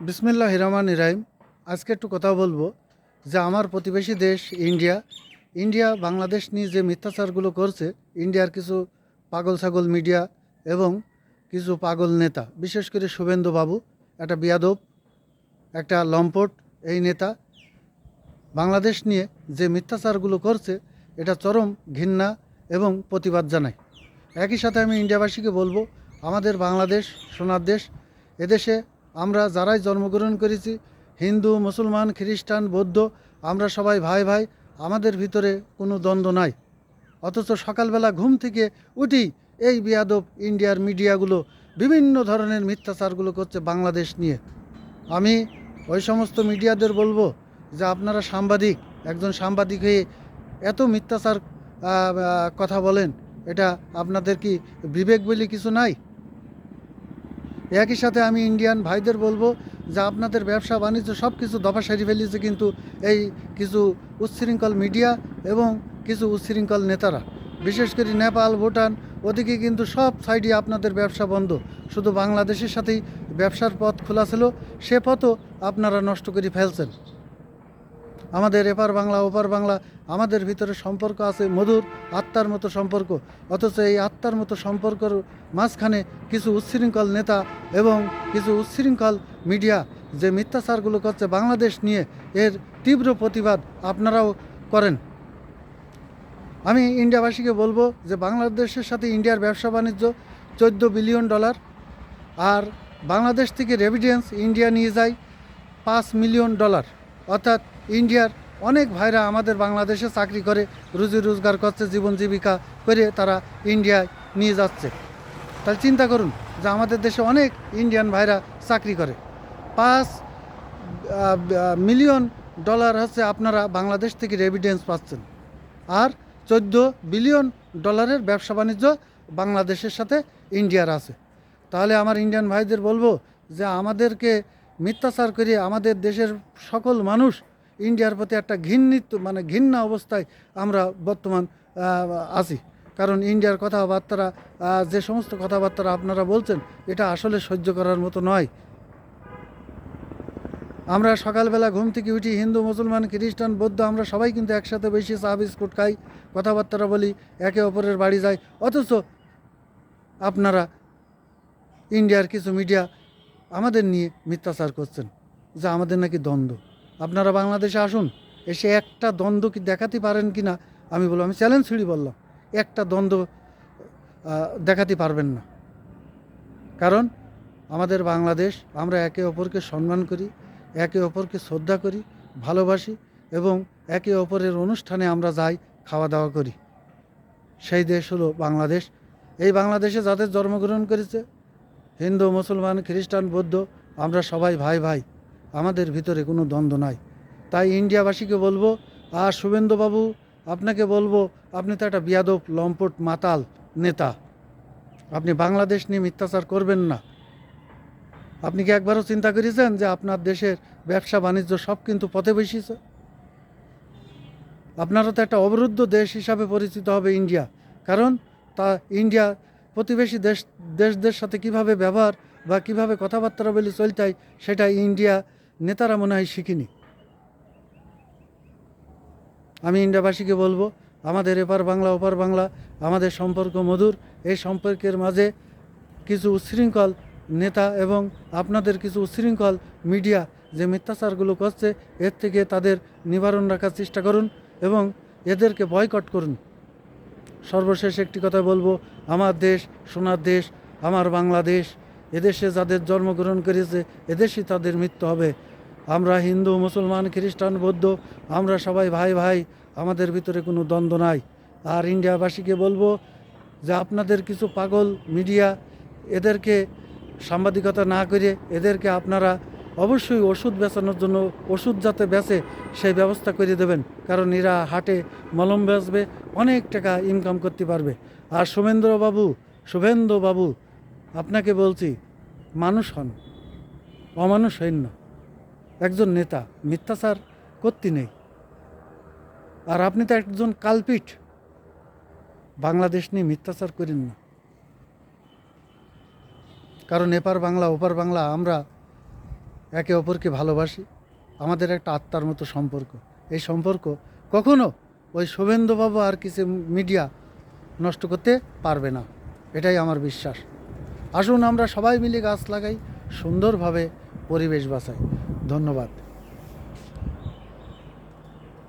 বিসমিল্লাহ রহমান ইরাইম আজকে একটু কথা বলব যে আমার প্রতিবেশী দেশ ইন্ডিয়া। ইন্ডিয়া, বাংলাদেশ নিয়ে যে মিথ্যাচারগুলো করছে, ইন্ডিয়ার কিছু পাগল ছাগল মিডিয়া এবং কিছু পাগল নেতা, বিশেষ করে শুভেন্দু বাবু, একটা বিয়াদব, একটা লম্পট, এই নেতা। বাংলাদেশ নিয়ে যে মিথ্যাচারগুলো করছে, এটা চরম ঘৃণা এবং প্রতিবাদ জানায়। একই সাথে আমি ইন্ডিয়াবাসীকে বলব, আমাদের বাংলাদেশ, সোনার দেশ, এদেশে আমরা যারাই জন্মগ্রহণ করেছি, হিন্দু, মুসলমান, খ্রিস্টান, বৌদ্ধ, আমরা সবাই ভাই ভাই, আমাদের ভিতরে কোনো দ্বন্দ্ব নাই। অথচ সকালবেলা ঘুম থেকে উঠি এই বিয়াদব ইন্ডিয়ার মিডিয়াগুলো বিভিন্ন ধরনের মিথ্যাচারগুলো করছে বাংলাদেশ নিয়ে। আমি ওই সমস্ত মিডিয়াদের বলব যে আপনারা সাংবাদিক, একজন সাংবাদিক হয়ে এত মিথ্যাচার কথা বলেন, এটা আপনাদের কি বিবেক বলে কিছু নাই? একই সাথে আমি ইন্ডিয়ান ভাইদের বলব যে আপনাদের ব্যবসা, বাণিজ্য সব কিছু দফা সারি ফেলেছে কিন্তু এই কিছু উচ্ছৃঙ্খল মিডিয়া এবং কিছু উচ্ছৃঙ্খল নেতারা। বিশেষ করে নেপাল, ভুটান, ওদিকে কিন্তু সব সাইডে আপনাদের ব্যবসা বন্ধ। শুধু বাংলাদেশের সাথেই ব্যবসার পথ খোলা ছিল, সে পথও আপনারা নষ্ট করে ফেলছেন। আমাদের এপার বাংলা, ওপার বাংলা, আমাদের ভিতরে সম্পর্ক আছে মধুর আত্মার মতো সম্পর্ক। অথচ এই আত্মার মতো সম্পর্কর মাঝখানে কিছু উচ্ছৃঙ্খল নেতা এবং কিছু উচ্ছৃঙ্খল মিডিয়া যে মিথ্যাচারগুলো করছে বাংলাদেশ নিয়ে এর তীব্র প্রতিবাদ আপনারাও করেন। আমি ইন্ডিয়াবাসীকে বলব যে বাংলাদেশের সাথে ইন্ডিয়ার ব্যবসা বাণিজ্য চোদ্দ বিলিয়ন ডলার আর বাংলাদেশ থেকে রেভিডেন্স ইন্ডিয়া নিয়ে যায় পাঁচ মিলিয়ন ডলার। অর্থাৎ ইন্ডিয়ার অনেক ভাইরা আমাদের বাংলাদেশে চাকরি করে, রুজি রোজগার করছে, জীবন জীবিকা করে তারা ইন্ডিয়ায় নিয়ে যাচ্ছে। তাহলে চিন্তা করুন যে আমাদের দেশে অনেক ইন্ডিয়ান ভাইরা চাকরি করে। পাঁচ মিলিয়ন ডলার হচ্ছে আপনারা বাংলাদেশ থেকে রেভিডেন্স পাচ্ছেন। আর চোদ্দ বিলিয়ন ডলারের ব্যবসা বাণিজ্য বাংলাদেশের সাথে ইন্ডিয়ার আছে। তাহলে আমার ইন্ডিয়ান ভাইদের বলব যে আমাদেরকে মিথ্যাচার করে আমাদের দেশের সকল মানুষ ইন্ডিয়ার প্রতি একটা ঘৃণিত মানে ঘৃণা অবস্থায় আমরা বর্তমান আছি। কারণ ইন্ডিয়ার কথাবার্তারা যে সমস্ত কথাবার্তা আপনারা বলছেন, এটা আসলে সহ্য করার মতো নয়। আমরা সকালবেলা ঘুম থেকে উঠি, হিন্দু, মুসলমান, খ্রিস্টান, বৌদ্ধ, আমরা সবাই কিন্তু একসাথে বেশি চা, বিস্কুট খাই কথাবার্তা বলি, একে অপরের বাড়ি যাই। অথচ আপনারা ইন্ডিয়ার কিছু মিডিয়া আমাদের নিয়ে মিথ্যাচার করছেন, যে আমাদের নাকি দ্বন্দ্ব। আপনারা বাংলাদেশে আসুন, এসে একটা দ্বন্দ্ব কি দেখাতে পারেন কি না আমি বললাম, আমি চ্যালেঞ্জ ছুড়ি বললাম, একটা দ্বন্দ্ব দেখাতে পারবেন না। কারণ আমাদের বাংলাদেশ, আমরা একে অপরকে সম্মান করি, একে অপরকে শ্রদ্ধা করি, ভালোবাসি এবং একে অপরের অনুষ্ঠানে আমরা যাই, খাওয়া দাওয়া করি। সেই দেশ হলো বাংলাদেশ। এই বাংলাদেশে যাদের জন্মগ্রহণ করেছে, হিন্দু, মুসলমান, খ্রিস্টান, বৌদ্ধ, আমরা সবাই ভাই ভাই। আমাদের ভিতরে কোনো দ্বন্দ্ব নাই। তাই ইন্ডিয়াবাসীকে বলব, আর শুভেন্দুবাবু, আপনাকে বলব, আপনি তো একটা বিয়াদব, লম্পট, মাতাল নেতা। আপনি বাংলাদেশ নিয়ে মিথ্যাচার করবেন না। আপনি কি একবারও চিন্তা করেছেন যে আপনার দেশের ব্যবসা, বাণিজ্য সব কিন্তু পথে বসিয়েছে আপনারও তো একটা অবরুদ্ধ দেশ হিসাবে পরিচিত হবে ইন্ডিয়া। কারণ তা ইন্ডিয়া প্রতিবেশী দেশ, দেশদের সাথে কীভাবে ব্যবহার বা কীভাবে কথাবার্তা বলে চলতে হয় সেটা ইন্ডিয়া নেতারা মনে হয় শিখিনি। আমি ইন্ডিয়াবাসীকে বলব, আমাদের এপার বাংলা, ওপার বাংলা, আমাদের সম্পর্ক মধুর। এই সম্পর্কের মাঝে কিছু উচ্ছৃঙ্খল নেতা এবং আপনাদের কিছু উচ্ছৃঙ্খল মিডিয়া যে মিথ্যাচারগুলো করছে, এর থেকে তাদের নিবারণ রাখার চেষ্টা করুন এবং এদেরকে বয়কট করুন। সর্বশেষ একটি কথা বলব, আমার দেশ সোনার দেশ, আমার বাংলাদেশ। এদেশে যাদের জন্মগ্রহণ করেছে, এদেশই তাদের মৃত্যু হবে। আমরা হিন্দু, মুসলমান, খ্রিস্টান, বৌদ্ধ, আমরা সবাই ভাই ভাই, আমাদের ভিতরে কোনো দ্বন্দ্ব নাই। আর ইন্ডিয়াবাসীকে বলব যে আপনাদের কিছু পাগল মিডিয়া এদেরকে সাংবাদিকতা না করে, এদেরকে আপনারা অবশ্যই ওষুধ বেচানোর জন্য, ওষুধ যাতে বেচে সেই ব্যবস্থা করে দেবেন। কারণ এরা হাটে মলম বেচবে, অনেক টাকা ইনকাম করতে পারবে। আর শুভেন্দ্রবাবু শুভেন্দুবাবু আপনাকে বলছি মানুষ হন, অমানুষ সৈন্য একজন নেতা, মিথ্যাচার করতে নেই। আর আপনি তো একজন কালপিট। বাংলাদেশ নিয়ে মিথ্যাচার করেন না। কারণ এপার বাংলা, ওপার বাংলা, আমরা একে অপরকে ভালোবাসি। আমাদের একটা আত্মার মতো সম্পর্ক। এই সম্পর্ক কখনো ওই শোভেন্দুবাবু আর কিছু মিডিয়া নষ্ট করতে পারবে না। এটাই আমার বিশ্বাস। আসুন আমরা সবাই মিলে গাছ লাগাই সুন্দরভাবে পরিবেশ বাঁচাই। ধন্যবাদ।